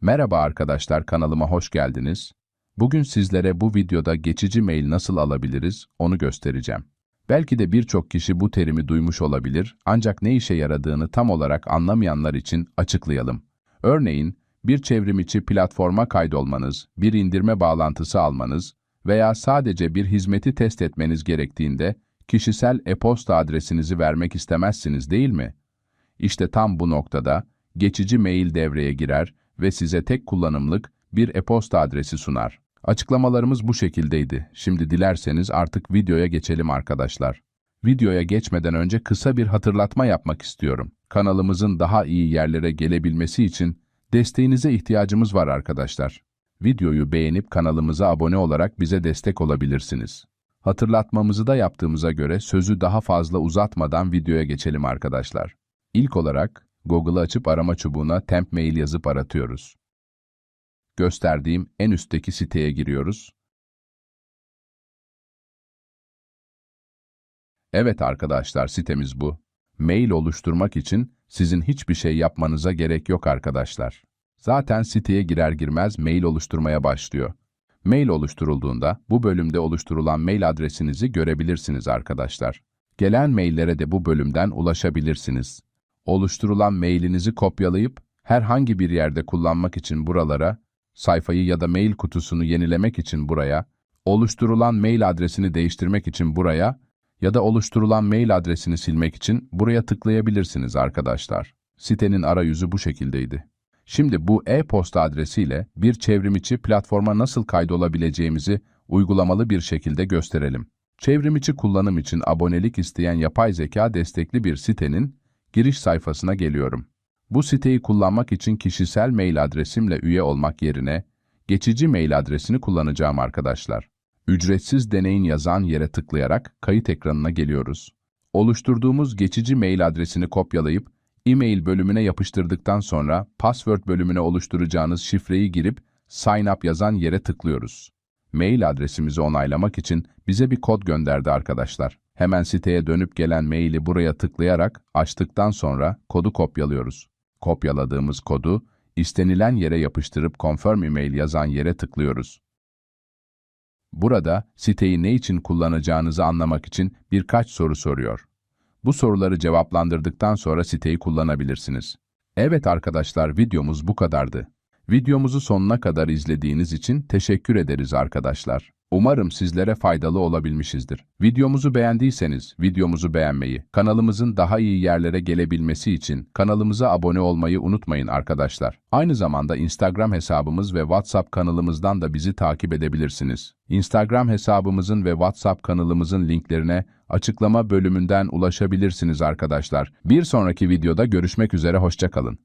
Merhaba arkadaşlar kanalıma hoş geldiniz. Bugün sizlere bu videoda geçici mail nasıl alabiliriz onu göstereceğim. Belki de birçok kişi bu terimi duymuş olabilir ancak ne işe yaradığını tam olarak anlamayanlar için açıklayalım. Örneğin bir çevrimiçi platforma kaydolmanız, bir indirme bağlantısı almanız veya sadece bir hizmeti test etmeniz gerektiğinde kişisel e-posta adresinizi vermek istemezsiniz değil mi? İşte tam bu noktada geçici mail devreye girer ve size tek kullanımlık bir e-posta adresi sunar. Açıklamalarımız bu şekildeydi. Şimdi dilerseniz artık videoya geçelim arkadaşlar. Videoya geçmeden önce kısa bir hatırlatma yapmak istiyorum. Kanalımızın daha iyi yerlere gelebilmesi için desteğinize ihtiyacımız var arkadaşlar. Videoyu beğenip kanalımıza abone olarak bize destek olabilirsiniz. Hatırlatmamızı da yaptığımıza göre sözü daha fazla uzatmadan videoya geçelim arkadaşlar. İlk olarak Google'ı açıp arama çubuğuna temp mail yazıp aratıyoruz. Gösterdiğim en üstteki siteye giriyoruz. Evet arkadaşlar sitemiz bu. Mail oluşturmak için sizin hiçbir şey yapmanıza gerek yok arkadaşlar. Zaten siteye girer girmez mail oluşturmaya başlıyor. Mail oluşturulduğunda bu bölümde oluşturulan mail adresinizi görebilirsiniz arkadaşlar. Gelen maillere de bu bölümden ulaşabilirsiniz. Oluşturulan mailinizi kopyalayıp herhangi bir yerde kullanmak için buralara, sayfayı ya da mail kutusunu yenilemek için buraya, oluşturulan mail adresini değiştirmek için buraya ya da oluşturulan mail adresini silmek için buraya tıklayabilirsiniz arkadaşlar. Sitenin arayüzü bu şekildeydi. Şimdi bu e-posta adresiyle bir çevrimiçi platforma nasıl kaydolabileceğimizi uygulamalı bir şekilde gösterelim. Çevrimiçi kullanım için abonelik isteyen yapay zeka destekli bir sitenin giriş sayfasına geliyorum. Bu siteyi kullanmak için kişisel mail adresimle üye olmak yerine geçici mail adresini kullanacağım arkadaşlar. Ücretsiz deneyin yazan yere tıklayarak kayıt ekranına geliyoruz. Oluşturduğumuz geçici mail adresini kopyalayıp e-mail bölümüne yapıştırdıktan sonra password bölümüne oluşturacağınız şifreyi girip sign up yazan yere tıklıyoruz. Mail adresimizi onaylamak için bize bir kod gönderdi arkadaşlar. Hemen siteye dönüp gelen maili buraya tıklayarak açtıktan sonra kodu kopyalıyoruz. Kopyaladığımız kodu istenilen yere yapıştırıp confirm email yazan yere tıklıyoruz. Burada siteyi ne için kullanacağınızı anlamak için birkaç soru soruyor. Bu soruları cevaplandırdıktan sonra siteyi kullanabilirsiniz. Evet arkadaşlar videomuz bu kadardı. Videomuzu sonuna kadar izlediğiniz için teşekkür ederiz arkadaşlar. Umarım sizlere faydalı olabilmişizdir. Videomuzu beğendiyseniz videomuzu beğenmeyi, kanalımızın daha iyi yerlere gelebilmesi için kanalımıza abone olmayı unutmayın arkadaşlar. Aynı zamanda Instagram hesabımız ve WhatsApp kanalımızdan da bizi takip edebilirsiniz. Instagram hesabımızın ve WhatsApp kanalımızın linklerine açıklama bölümünden ulaşabilirsiniz arkadaşlar. Bir sonraki videoda görüşmek üzere hoşçakalın.